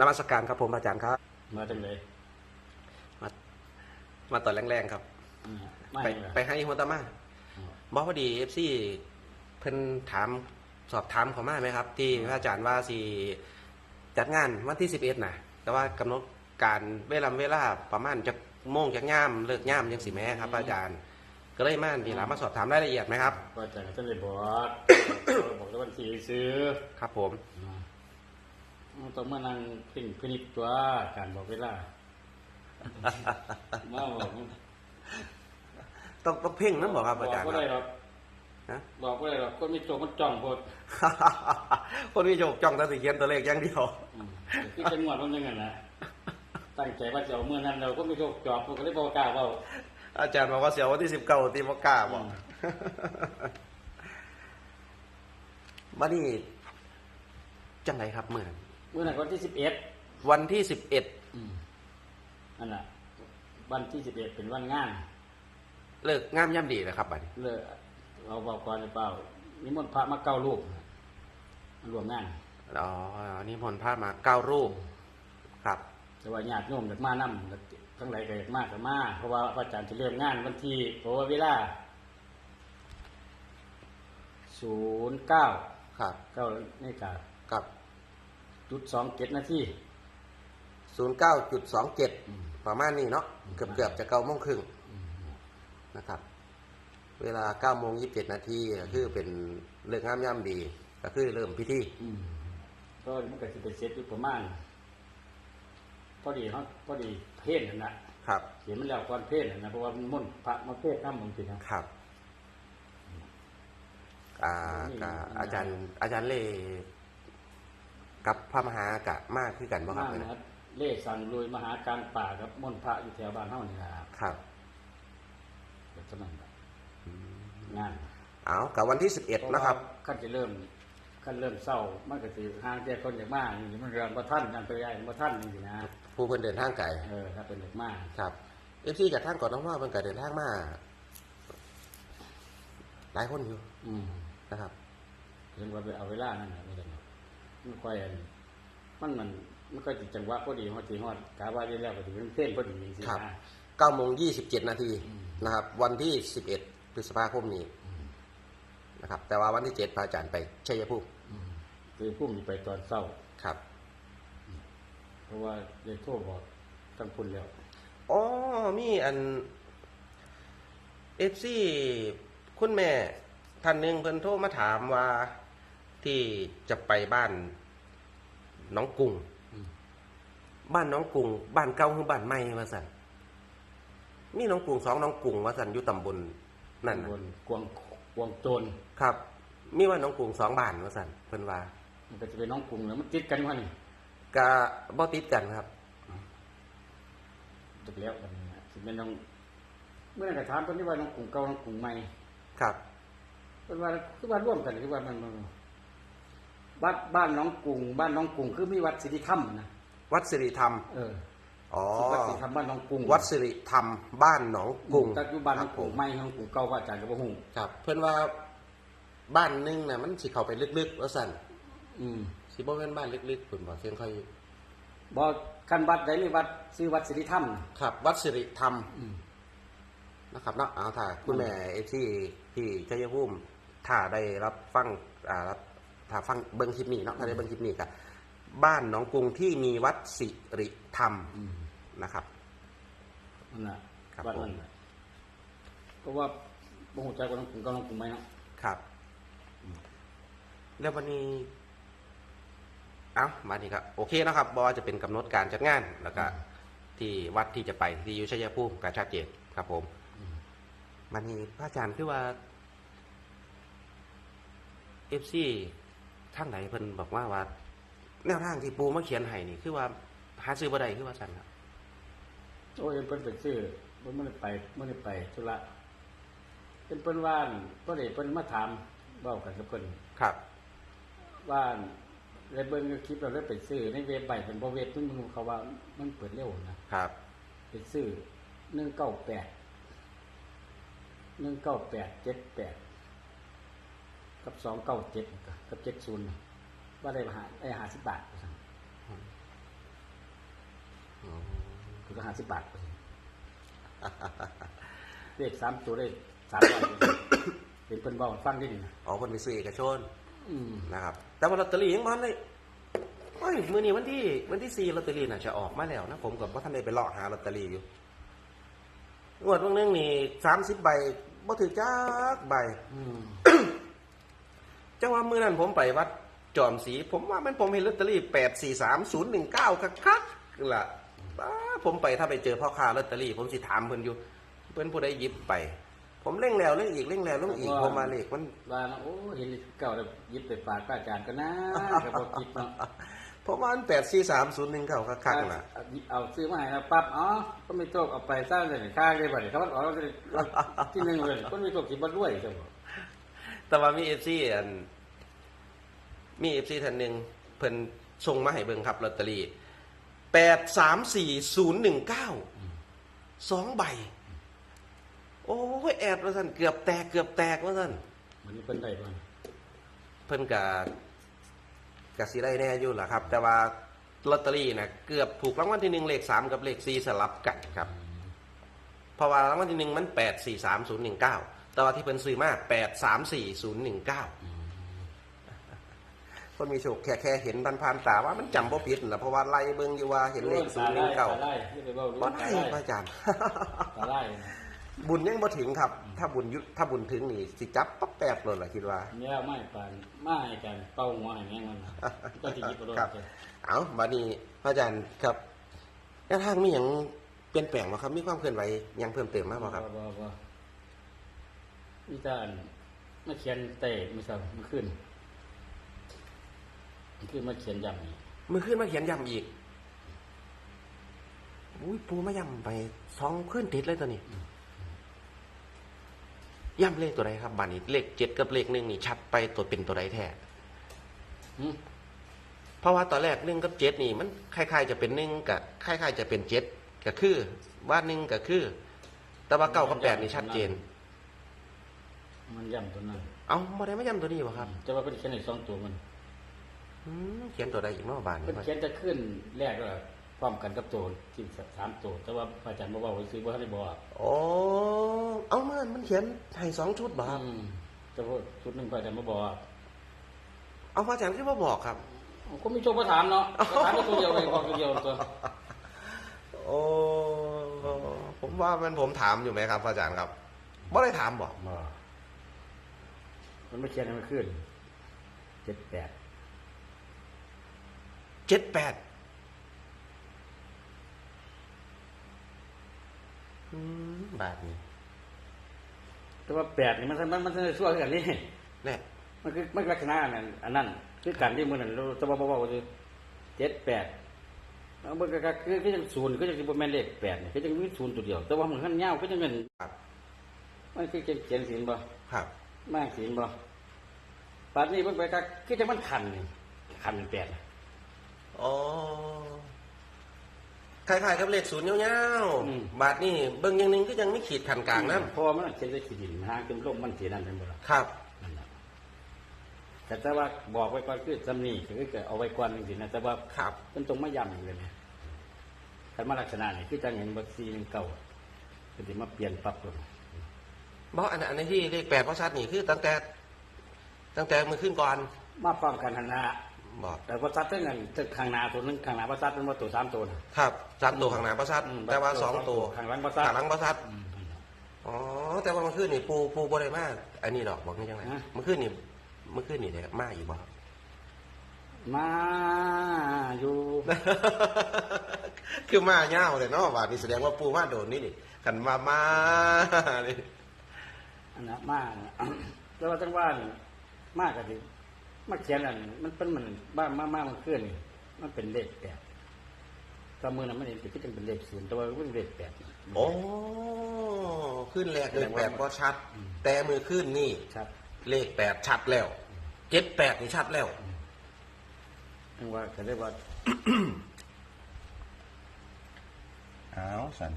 นมัสการครับผมอาจารย์ครับ มาจังเลยมาตอนแรงๆครับอืมไม่ไปเหรอไปให้หัวตามาอ๋อบอกพอดีเอฟซีเพิ่นถามสอบถามเขามาไหมครับ ที่พระอาจารย์ว่าสิจัดงานวันที่สิบเอ็ดนะแต่ว่ากำหนดการเวลาเวลาประมาณจะโมงจะง่ามเลิกง่ามยังสิแม่ครับพระอาจารย์ ก็เลยมาดีหลามาสอบถามรายละเอียดไหมครับว่าจะจะเลยบอกบอกแล้ววันที่ซื้อครับผมอ่ามัน ต้องมานั่งพิงพินิจตัวการบอกเวลามาบอกต้องต้องเพ่งนั่นบอกครับอาจารย์บอกคว่ารับได้หรอกฮะบอกว่าได้หรอกคนมีโจมันจ้องโพดคนมีโชคจ้องแตะสิเขียนตัวเลขอย่างเดียวอืมที่จังหวัดมันยังไงนะตั้งใจว่าจะเอาเมื่อนั้นเราก็ไม่โชคจอบผมก็เลยบอกกล้าเว่าอาจารย์บอกว่าเสียววันที่สิบเก้าตีมกล้าบอกอืมบัดนี้จังไรครับเมื่อนั้นเมื่อนั้นวันที่สิบเอ็ดวันที่สิบเอ็ดนั่นแหละวันที่สิบเอ็ดเป็นวันงานเลิกงามย่ำดีนะครับบัดนี้เลิกเราบอกก่อนหรือเปล่านิมนต์พระมาเก้ารูปมารวมงานอ๋อนี่มนต์พระมาเก้ารูปครับ แต่ว่าญาติโยมจากมานํทั้งหลายก็อยากมากก็มาเพราะว่าพระอาจารย์จะเริ่มงานวันที่เพราะว่าเวลาศูนย์เก้าครับเก้านี่กากับ จุดสองเจ็ดนาที ศูนย์เก้าจุดสองเจ็ดอืมประมาณนี้เนาะอืม เกือบเกือบจะเก้าโมงครึ่งนะครับ เวลาเก้าโมงยี่สิบเจ็ดนาทีก็คือเป็นเลิกงามย่ำดี ก็คือเริ่มพิธีอืมก็มันก็จะเป็นเซตอยู่ประมาณพอดีเขาพอดีเพศนั่นนะครับเขียนมันแล้วก่อนเพศนั่นนะเพราะว่ามันมุ่นต์พระมาเพศน้ำมึงจริงนะ ครับอ่ากับอาจารย์อาจารย์เล่ กับพระมหากะมากขึ้นกันบ่ครับมากเนี่ยนะครับเลขสั่งลุยมหาการป่ากับม่นต์พระอยู่แถวบ้านเฮานี่ล่ะครับเดี๋ยวจะนั่นล่ะงานเอากับวันที่สิบเอ็ดนะครับขั้นจะเริ่มขั้นเริ่มเศร้ามันก็สิห่างจากคนอย่างมากนี่มันเรื่องบ่ท่านนั่นไปใหญ่บ่ท่านนี่สินะผู้เพิ่นเดินทางไกลเออถ้าเป็นเด็กมากครับเอฟซีจากทางก่อนน้องว่าเพิ่นก็เดินทางมาหลายคนอยู่ อืมนะครับเห็นว่าไปเอาเวลานั่นน่ะไม่ได้หรอก มันค่อยอันมันมันมันก็จิตจังหวะพอดีฮอดสิฮอดกาว่าได้แล้วก็สิเป็นเส้นพอดีสิครับ นะ เก้าโมงยี่สิบเจ็ดนาทีอืม นะครับ วันที่สิบเอ็ดพฤษภาคมนี้นะครับ แต่ว่าวันที่เจ็ดพระอาจารย์ไปชัยภูมิอืมคือพุ่มไปตอนเศร้า ครับเพราะว่าได้โทรบอกทั้งคุณแล้ว อ๋อมีอันเอฟซีคุณแม่ท่านหนึ่งเพิ่นโทรมาถามว่า ที่จะไปบ้านน้องกุ้งอืมบ้านน้องกุ้งบ้านเก่าคือบ้านใหม่ว่าสันมีน้องกุ้งสองน้องกุ้งว่าสันอยู่ตำบลนั่นบน่ะนกวางกวางโจรครับ มีว่าน้องกุ้งสองบ้านว่าสันเพิ่นว่ามันก็จะเป็นน้องกรุงแล้วมันติดกันว่านี่กะบ่ติดกันครับจบแล้วกันนะสิเป็นน้องเมื่อไหร่ก็ถามเพิ่นที่ว่าน้องกรุงเก่าน้องกรุงใหม่ครับเพิ่นว่าคือว่าร่วมกันคือว่ามัน มันบ้านบ้านน้องกรุงบ้านน้องกรุงคือมีวัดสิริธรรมนะวัดสิริธรรม เอออ๋อ วัดสิริธรรมบ้านน้องกรุงวัดสิริธรรมบ้านหนองกุ้งปัจจุบันน้องกรุงครับผมใหม่น้องกรุงเก่าว่าอาจารย์ก็บ่ฮู้ครับ เพิ่นว่าบ้านหนึงน่ะมันสิเข้าไปลึกๆว่าซั่นอืมสิบ่แม่นบ้านลึกๆเพิ่นบอกเสียงค่อยบ่กันวัดใดหรือวัดชื่อวัดสิริธรรมน่ะครับ วัดสิริธรรมอืมนะครับเนาะเอาถ้าคุณแม่ไอ้ที่ที่ชัยภูมิถ้าได้รับฟังอ่ารับ ถ้าฟังเบิ่งคลิปนี้เนาะถ้าได้เบิ่งคลิปนี้ก็บ้านหนองกรุงที่มีวัดสิริธรรมอืมนะครับ นั่นน่ะครับวัดนั่นน่ะเพราะว่าบ่ฮู้จักว่าน้องกรุงเก่าน้องกรุงใหม่เนาะครับ แล้ววันนี้ เอ้ามานี่ครับโอเคนะครับบอจะเป็นกำหนดการจัดงาน แล้วก็ที่วัดที่จะไปที่อยุชัยภูมิการชัดเจนครับผมมันนี้พระอาจารย์คือว่าเอฟซี ทางไหนเพิ่นบอกว่าว่า แนวทางที่ปูมาเขียนให้นี่ คือว่าหาซื้อบ่ได้คือว่าสั่นครับโอ้ยเพิ่นไปซื้อเพิ่นบ่ได้ไปบ่ได้ไปธุระเพิ่นเพิ่นว่านเพิ่นได้เพิ่นมาถามเว้ากันกับเพิ่นครับ ว่านเลยเบิ่งคลิปเราเลยไปซื้อในเว็บใบเพิ่นบ่เว็บมันเขาว่ามันเปิดเร็วนะครับไปซื้อ198 19878กั บ297กับ70น่ะว่าได้หาได้50บาทว่าซั่นห้าสิบบาทเลขสามตัวได้สามร้อยเป็นเพิ่นบอกฟังได้ดีนะอ๋อคนไปซื้อเอกชนอืมนะครับ แต่ว่าลอตเตอรี่ยังมันเลยโอ้ยมือนี้วันที่วันที่สี่ลอตเตอรี่น่ะจะออกมาแล้วนะผมกับว่าท่านได้ไปเลาะหาลอตเตอรี่อยู่งวดวันหนึงนี่สามสิบใบบ่ถือจักใบอืม จังว่ามือนั้นผมไปวัดจอมศรีผมว่ามันผมเห็นลอตเตอรี่แปดสี่สามศูนย์หนึ่งเก้าคักๆล่ะบ้าผมไปถ้าไปเจอพ่อค้าลอตเตอรี่ ผมสิถามเพิ่นอยู่ เพิ่นผู้ใดหยิบไป ผมเร่งแล้วเร่งอีกเร่งแล้วเร่งอีกผมมาเลขมันว่านะโอ้เห็นเก่าแล้วหยิบไปฝากป้าอาจารย์ก็นะก็บอกคิดเนาะผมว่ามันแปดสี่สามศูนย์หนึ่งเก้าคักๆล่ะเอาเอาซื้อมาให้แล้วปั๊บอ๋อก็ไม่โตกเอาไปสร้างเลยค่าเลยบัดนี้เขาบอกว่าที่หนึ่งเลยก็ไม่โตกคิดบ่ด้วยจังบ่ แต่ว่ามีเอฟซีอัน มีเอฟซีท่านหนึ่งเพิ่นส่งมาให้เบิ่งครับลอตเตอรี่แปดสามสี่ศูนย์หนึ่งเก้าสองใบ โอ้ยแอดว่าท่านเกือบแตกเกือบแตกว่าท่านมันนี้เพิ่นได้บ่เพิ่นกะกะสิได้แน่อยู่ล่ะครับ แต่ว่าลอตเตอรี่นะเกือบถูกรางวัลที่หนึ่งเลขสามกับเลขสี่สลับกันครับ เพราะว่ารางวัลที่หนึ่งมันแปดสี่สามศูนย์หนึ่งเก้า แต่ว่าที่เพิ่นซื้อมาแปดสามสี่ศูนย์หนึ่งเก้าคนมีโชคแค่แค่เห็นพันๆตาว่ามันจำบ่ผิดนะเพราะว่าไล่เบิ่งอยู่ว่าเห็นเลขศูนย์หนึ่งเก้าตาไล่ที่ไปเว้าบ่ตาได้ไล่พระอาจารย์ตาไล่บุญยังบ่ถึงครับ ถ้าบุญยุถ้าบุญถึงนี่สิจับปั๊บแปบเลยล่ะคิดว่าเนี่ยไม่ปานไม่กันเป้าหัวให้แม่งมันนะก็สิหยิบบ่ได้ครับเอาบัดนี้พระอาจารย์ครับแนวทางมีอย่างเปลี่ยนแปลงบ่ครับ มีความเคลื่อนไหวหยังเพิ่มเติมมากบ่ครับ บ่บ่มีแต่อันมาเขียนเตะมื้อเช้ามื้อคืนมื้อคืนมาเขียนย้ำนี่มือขึ้นมาเขียนย้ำอีกอุ้ยปูมาย้ำไปสองขึ้นติดเลยตัวนี้ย้ำเลขตัวใดครับบัดนี้เลขเจ็ดกับเลขหนึ่งนี่ชัดไปตัวเป็นตัวใดแท้หึเพราะว่าตอนแรกหนึ่งกับเจ็ดนี่ มันคล้ายๆจะเป็นหนึ่งกับคล้ายๆจะเป็นเจ็ดก็คือ ว่าหนึ่งก็คือ แต่ว่าเก้ากับแปดนี่ชัดเจน มันย้ำตัวนั้นเอาบ่ได้มาย้ำตัวนี้บ่ครับแต่ว่าเพิ่นเขียนให้สองตัวมันอืมเขียนตัวใดอีกเนอกบานเพิ่นี่นเขียนจะขึ้นแรกก็พร้อมกันกับตัวที่สามตัวแต่ว่าอาจารย์บ่เว้าซื้อบ่ทันได้บอกโอ้เอามันมันเขียนให้สองชุดบ่ครับอืมแต่ว่าชุดหนึงอาจารย์บ่บอกเอาพระอาจารย์ที่มาบอกครับก็มีโชคบ่ถามเนาะบ่ถามตัวเดียวเลยบอกตัวเดียวตัวโอ้ผมว่ามันผมถามอยู่ไหมครับพระอาจารย์ครับบ่ได้ถามบอกบ่ มันไม่เขียนให้มันขึ้นเจ็ดแปดเจ็ดแปดอืมบาทนี้แต่ว่าแปดนี่มันมันมันมันชั่วคือกันนี่แน่มันคือมันลักษณะอันนั้นอันนั้นคือกันที่มื้อนั้นเราจะบ่บ่ว่าเจ็ดแปดแล้วมันก็คือคือจังศูนย์คือจังสิบ่แม่นเลขแปดนี่คือจังมีศูนย์ตัวเดียว แต่ว่ามันคันยาวคือจังเงินครับมันคือเขียนเขียนศีลบ่ครับ มากศีลบ่ปานนี้เพิ่นไปก็คือจังมันคันนี่คันเป็นแปดน่ะอ๋อคล้ายๆกับเลขศูนย์ยาวอืมๆบาทนี่เบิ่งอย่างหนึงก็ยังไม่ขีดขันกลางนั่นเพราะมันเขียนได้ขีดินหางจนลมมันเสียนั่นเป็นบ่ล่ะครับ นั่นน่ะแต่ถ้าว่าบอกไว้ก่อนคือจำนี่คือก็เอาไว้ก่อนจริงๆนะแต่ว่าครับ มันตรงมาย้ำอยู่เลยนะคันมาลักษณะนี่คือจังเห็นบัตซีหนึ่งเก่าก็จะมาเปลี่ยนปรับลง เพราะอันอันนี้ที่เลขแปดเพราะชัดนี่คือ ตั้งแต่ ตั้งแต่มือขึ้นก่อน มาป้องกันหันหน้าบอกแต่ว่าซัดเท่านั้นตึกข้างหน้าตัวหนึงข้างหน้าประซัดมันว่าตัวสามตัวนะครับสามตัวข้างหน้าประชัดอืมแต่ว่าสองตัวข้างหลังประซัดข้างหลังประชัดอืมอ๋อแต่ว่ามันขึ้นนี่ปูปูบ่ได้มากอันนี้ดอกบอกนี่จังไรฮะมันขึ้นนี่มันขึ้นนี่ได้มากอยู่บ่มาอยู่คือมาเง่าเลยเนาะว่านี่แสดงว่าปูมาโดนนี่นี่ขันมามานี่ อันนั้นมาน่ะแต่ว่าจังว่านี่มากกันดิมาเขียนอันมันเป็นมันบ้านมามามันเคลื่อนนี่มันเป็นเลขแปดแตามือนั้นมันเห็นเป็นที่เป็นเลขศูนย์แต่ว่ามันเป็นเลขแปดโอ้ขึ้นแรกเลยแปดก็ชัด แต่มือขึ้นนี่ครับเลขแปดชัดแล้วเจ็ดแปดนี่ชัดแล้วจังว่าก็เลยว่าอ้าวสัน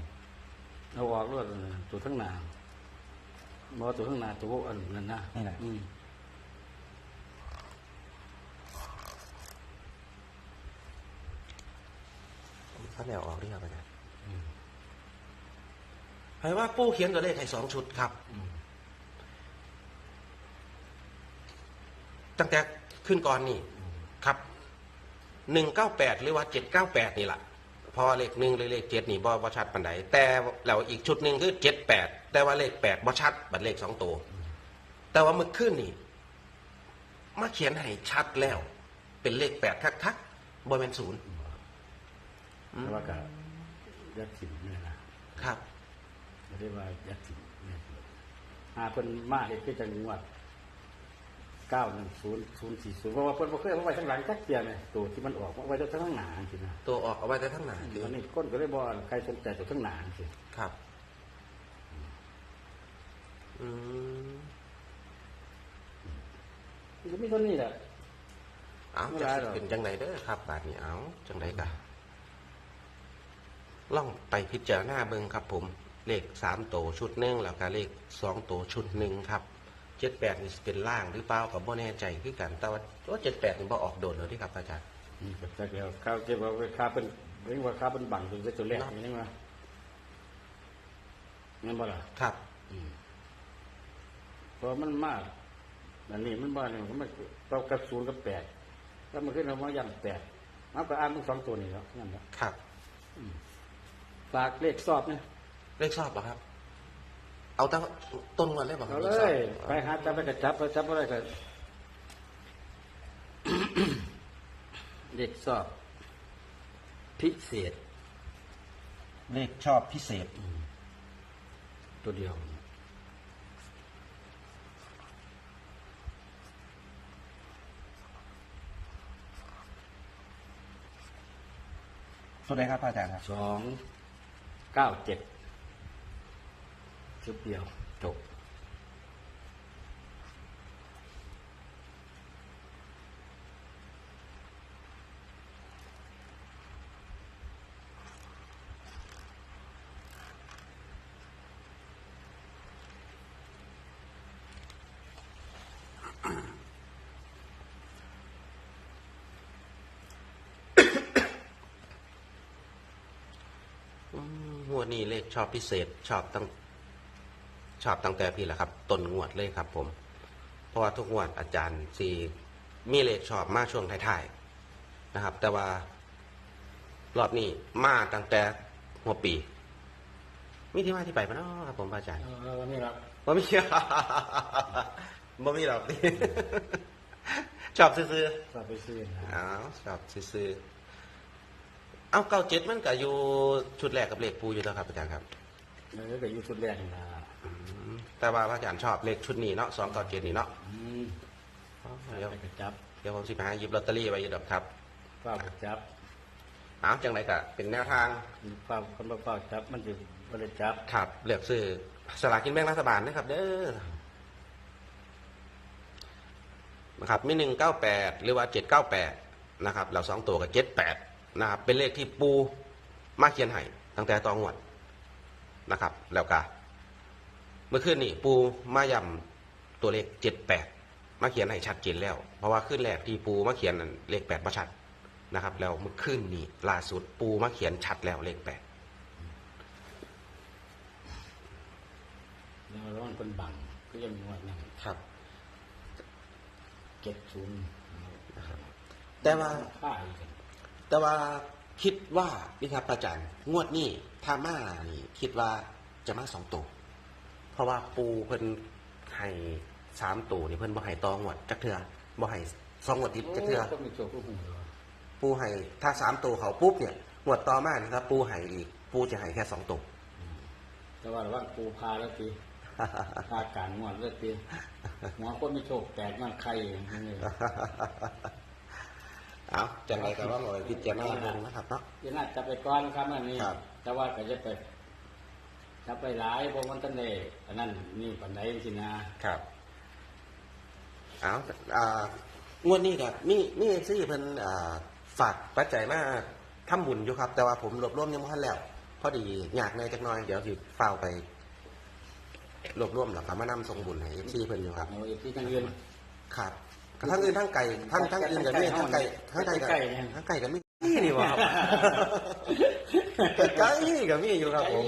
เอาออกรวดเลยตัวทั้งหนา บอตัวทั้งหนาตัวอันนั้นนะนี่แหละอืมถ้าแล้วออกนี่ครับอาจารย์ให้ว่าปู้เขียนตัวเลขให้สองชุดครับอืมตั้งแต่ขึ้นก่อนนี่อืมครับหนึ่งเก้าแปดหรือว่าเจ็ดเก้าแปดนี่แหละ พอเลขหนึ่งหรือเลขเจ็ดนี่บ่บ่ชัดปันใดแต่แล้วอีกชุดหนึ่งคือเจ็ดแปดแต่ว่าเลขแปดบ่ชัดบัดเลขสองตัว แต่ว่าเมื่อคืนนี่มาเขียนให้ชัดแล้ว เป็นเลขแปดทักๆบ่เป็นศูนย์แต่ว่าก็ยัดถิ่นเนี่ยนะครับไม่ได้ว่ายัดถิ่นเนี่ยหาเพิ่นมาเฮ็ดคือจังหวัด เก้าหนึ่งศูนย์ศูนย์สี่ศูนย์เพราะว่าเพิ่นบ่เคยเอาไว้ข้างหลังจักเทียเนี่ยตัวที่มันออกเอาไว้แต่ข้างหน้าจริงๆนะตัวออกเอาไว้แต่ทั้งหนาคืออันนี้คนก็เลยบอกว่าใครสนใจตัวข้างหน้าจริงครับอืมมันก็มีเท่านี้แหละเอาไม่จะได้หรอกเป็นจังไดเด้อครับบาทนี้เอาจังไดกะล่องไปพิจารณาเบิ่งครับผม เลขสามโตวชุดหนึ่งแล้วก็เลขสองโตวชุดหนึ่งครับ เจ็ดแปดนี่สิเป็นล่างหรือเปล่ากับบ่แน่ใจคือกันแต่ว่าว่าเจ็ดแปดนี่บ่ออกโดนเลยที่ครับอาจารย์อืมก็จักแล้วข้าวเก็บว่าข้าวเป็นเรียกว่าข้าวเป็นบังตัวตัวแรกนี่นี่ว่างั้นบ่ล่ะครับอืมเพราะมันมากอันนี้มันบ้านนี่มันเรากับศูนย์กับแปดแล้วมันขึ้นมาว่าย่ำแปดเอาไปอ่านมันสองตัวนี่แล้วนั่นแหละครับฝากเลขสอบเนี่ยเลขชอบเหรอครับ เอาตั้งต้นวันเลยบ่ครัเอาบเลขชอบยไปหาจับไปกระจับไปจับอะไรกันเลขสอบ พิเศษเลขชอบพิเศษ ตัวเดียวตัวใดครับอาจารย์ครับสองเก้าเจ็ด ชุดเดียวจบอืมงวดนี้เลขชอบพิเศษชอบตั้ง ชอบตั้งแต่พี่แหละครับต้นงวดเลยครับผม เพราะว่าทุกงวดอาจารย์สีมีเลขชอบมาช่วงท้ายๆนะครับ แต่ว่ารอบนี้มาตั้งแต่หัวปี มีที่มาที่ไปปะเนาะครับผมอาจารย์เออนี่ครับบ่มีบ่มีหรอกชอบซื้อฝากไปซื้อนะๆอ้าวชอบซื้อๆเอาเก้าเจ็ดมันก็อยู่ชุดแรกกับเลขปูอยู่แล้วครับอาจารย์ครับเออก็อยู่ชุดแรกนี่นะอืม แต่ว่าพระอาจารย์ชอบเลขชุดนี้เนาะสองเก้าเจ็ดนี่เนาะอืมเดี๋ยวไปกระจับเดี๋ยวผมสิไปหาหยิบลอตเตอรี่ไว้อยู่ดอกครับเฝ้ากระจับเอาจังไรก็เป็นแนวทางเฝ้าคนบ่เฝ้าจับมันจะบ่ได้จับขับเลือกซื้อสลากกินแบ่งรัฐบาลนะครับ เด้อนะครับมีหนึ่งเก้าแปดหรือว่าเจ็ดเก้าแปดนะครับเราสองตัวกับเจ็ดแปดนะครับเป็นเลขที่ปูมาเขียนให้ตั้งแต่ตองวดนะครับ แล้วก็ เมื่อคืนนี่ปูมาย่ำตัวเลขเจ็ดแปดมาเขียนให้ชัดเจนแล้ว เพราะว่าขึ้นแรกที่ปูมาเขียนนั่นเลขแปดมาชัดนะครับ แล้วเมื่อคืนนี่ล่าสุดปูมาเขียนชัดแล้วเลขแปดแล้วแล้วมันเป็นบังก็ยังมีวันนั้นครับเจ็ดศูนย์แต่ว่าค่าอีกกันแต่ว่าคิดว่านี่ครับอาจารย์งวดนี้ถ้ามานี่คิดว่าจะมาสองตัวเพ ราะว่าปูเพิ่นให้สามตัวนี่เพิ่นบ่ให้ตองวดจักเทือบ่ให้สองงวดติดจักเทือโก็มีโชคผู้หูเหรอปูให้ถ้าสามตัวเขาปุ๊บเนี่ยงวดต่อมานะครับปูให้อีกปูจะให้แค่สองตัวแต่ว่าระว่างปูพาแล้วตีพาการงวดแล้วตีหัวคนมีโชคแตกมันใครอย่างนี้เอาจังไรก็ว่าหน่อยพิจารณาเบิ่งนะครับเนาะยังน่าจับไปก้อนครับอันนี้ครับแต่ว่าก็จะไป จับไปหลายเพราะมันตันเลยอันนั้นนี่ปันไดสินะครับ เอาอ่างวดนี้ก็มีมีซี่เพิ่นอ่าฝากปัจจัยมาทำบุญอยู่ครับ แต่ว่าผมรวบรวมยังไม่ทันแล้ว พอดีอยากในจักหน้อยเดี๋ยวสิเฝ้าวไปรวบรวมแล้วก็มานำส่งบุญให้ซี่เพิ่นอยู่ครับเอาอีกที่ทางเงินครับก็ทั้งอื่นทั้งไก่ทั้งทั้งอื่นกับนี่ทั้งไก่ทั้งไก่กับใกล้ๆเนี่ยทั้งไก่กับมีนี่นี่วะครับ ไก่กับมีอยู่ครับผม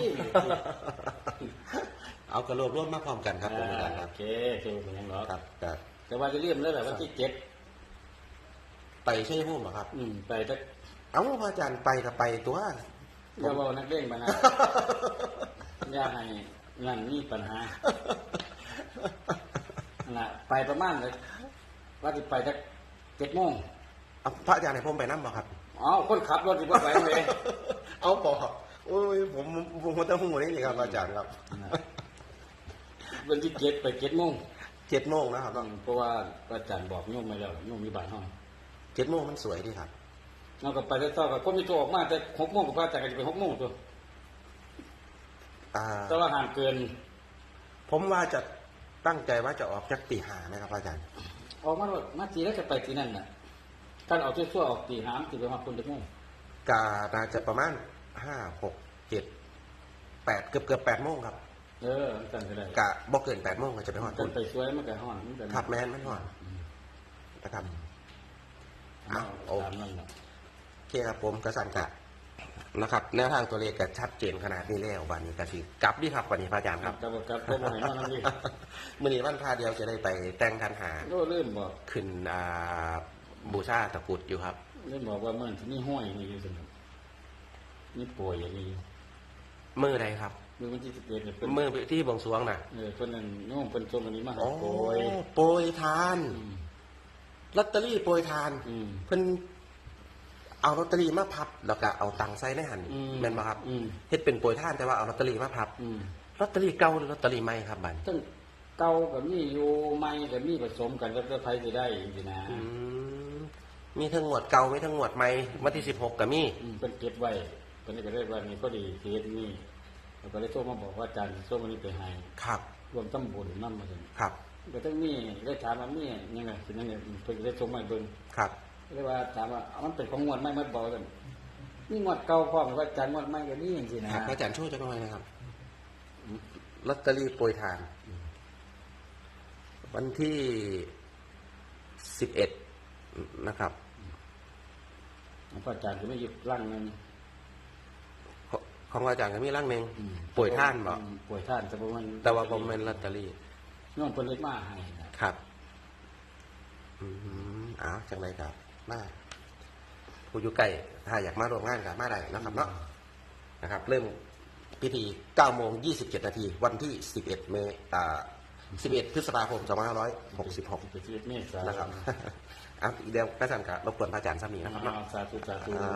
เอากระโหลกร่วมมาพร้อมกันครับผมอาจารย์คโอรับเคโอเคเป็นยังหรอครับครับ แต่ว่าจะเริ่มแล้วแหละวันที่เจ็ดไปใช่พุ่มเหรอครับ อืมไปถ้าเอ้าพระอาจารย์ไปกับไปตัว อย่าบอกนักเล่นมานะอย่าให้นั่นนี่ปัญหานั่นล่ะไปประมาณเลยว่าจะไปสักเจ็ดโมงเอาพระอาจารย์ให้ผมไปนั่บ่ครับ อ๋อคนขับรถที่ว่าไปเลย เอาบอกโอ้ยผมผมผมต้องหูนี่นี่ครับอาจารย์ครับวันที่เจ็ดไปเจ็ดโมงเจ็ดโมงนะครับอืมเพราะว่าอาจารย์บอกโยมมาแล้วโยมมีบาทห้องเจ็ดโมงมันสวยดีครับเราก็ไปได้ต่อกับคนมีตัวออกมาแต่หกโมงกับพระอาจารย์ก็จะไปหกโมงตัวอ่าแต่ว่าห่างเกิน ผมว่าจะตั้งใจว่าจะออกจากตีหานะครับอาจารย์ออกมาว่ามาจีแล้วจะไปที่นั่นน่ะ การเอาชั่วๆออกตีหามตีไปมาคนเดียวโมงกาน่าจะประมาณห้าหกเจ็ดแปดเกือบเกือบแปดโมงครับ เออมันกันก็ได้กะบอกเกินแปดโมงก็จะไปหอดกัคุนณไปสวยมันก็ห้อนมันก็ขับแมนมันหอดนะครับเอาเอาตามนั่นแหละโอเคครับผมกระสันกะนะครับแนวทางตัวเลขก็ชัดเจนขนาดนี้แล้ววันนี้กระสิกลับดีครับวันนี้พระอาจารย์คครัรับบกับกับกับบ่ให้นอนนั่นนี่มื่อนี้วันพาเดียวจะได้ไปแต่งทันหาก็เริ่มบอกขึ้นอ่า บูชาตะกรุดอยู่ครับเริ่มบอกว่าเมื่อที่นี่ห้อยนี่อยู่สนุกนี่ป่วยอย่างนี้อยู่มือใดครับมือวันที่สิบเอ็ดเนี่ยเป็นมือที่บวงสรวงน่ะเออคนนั้นโยมเป็นชมอันนี้มาให้โอ้ป่วยโปรยทานอืม ลอตเตอรี่โปรยทานอืม เพิ่นเอาลอตเตอรี่มาพับ แล้วก็เอาตังค์ใส่ในหันอืมแม่นบ่ครับอืม เฮ็ดเป็นโปรยทานแต่ว่าเอาลอตเตอรี่มาพับอืมลอตเตอรี่เก่าหรือลอตเตอรี่ใหม่ครับบัดทั้งเก่ากับมีอยู่ใหม่กับมีผสมกันแล้วก็ใครจะได้จริงๆนะอืม มีทั้งงวดเก่ามีทั้งงวดใหม่วันที่16ก็มีอืมเป็นเก็บไว้ตอนนี้ก็ได้ว่านี่ก็ดีเคสนี่แล้วก็ได้โทรมาบอกว่าอาจารย์โทรมานี่ไปให้ครับรวมตั้งบุญนั่นมาถึงครับก็ต้องมีได้ถามว่ามียังไงคือนั่นเนี่ยเพิ่นก็ได้โทรมาให้เบิ่งครับเรียกว่าถามว่าเอามันเป็นของงวดไหม่มันบอกกันนี่งวดเก่าพร้อมว่าอาจารย์งวดใหม่ก็นี่จริงๆนะ ครับพระอาจารย์ช่วยจักหน่อยนะครับลอตเตอรี่โปรยทาน วันที่11 นะครับพระอาจารย์ก็ไม่หยุดร่างนึงของของอาจารย์ก็มีร่างหนึ่งอืมป่วยท่านบอกอืมป่วยท่านแต่ว่ามันแต่ว่าผมเป็นลอตเตอรี่น้องเพิ่นเล็กมาให้นะครับ อืมอ้าวจังไรครับมาผู้อยู่ใกล้ถ้าอยากมาร่วมงานกับมาได้นะครับเนาะนะครับ เริ่มพิธี9โมง27 นาที วันที่ 11 เมษา 11 พฤษภาคม 2566ไปชีวิตเมษานะครับอะเดี๋ยวพระอาจารย์กับรบกวนพระอาจารย์ซ้ำนี้นะครับเนาะ อ่าสาธุสาธุ อ่า